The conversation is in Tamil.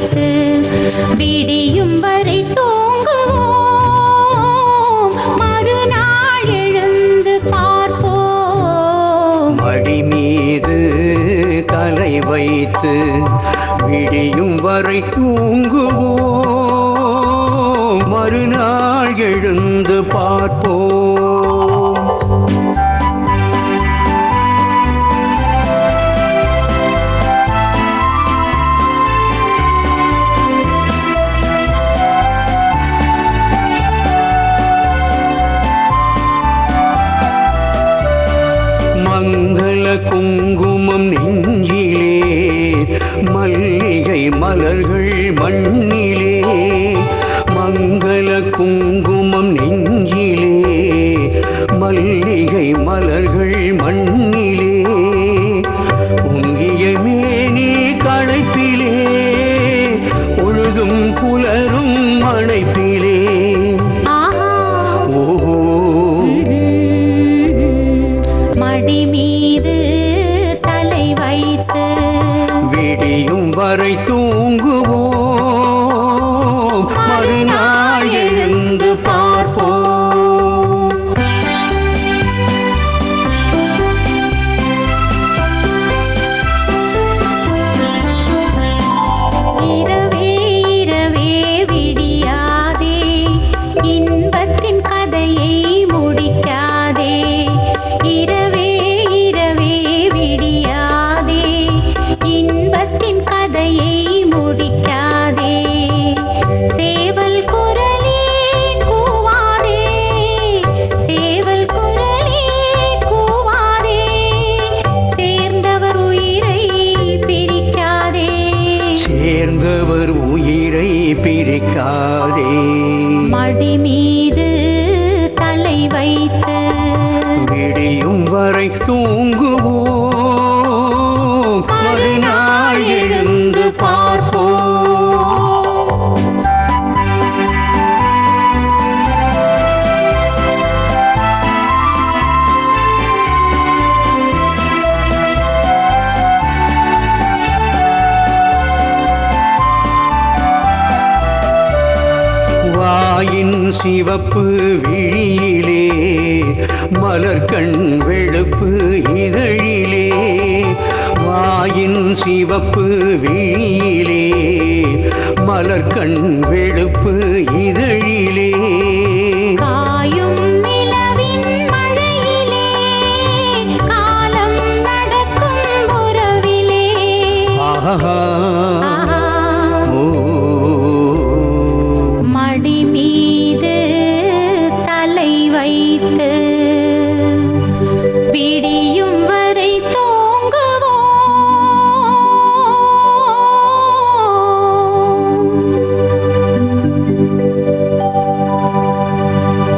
வைத்து விடியும் வரை தூங்குவோம். மறுநாள் எழுந்து பார்ப்போம். மடி மீது தலை வைத்து விடியும் வரை தூங்குவோம். மறுநாள் எழுந்து பார்ப்போம். குங்குமம் நெஞ்சிலே மல்லிகை மலர்கள் மண் வரை தூ ஆண்டவர் உயிரை பிரிக்காதே. மடி மீது தலை வைத்து விடியும் வரை தாயின் சிவப்பு விழியிலே மலர்கண் வெளுப்பு இதழிலே. வாயின் சிவப்பு விழியிலே மலர்கண் வெளுப்பு இதழிலே. ஆஹா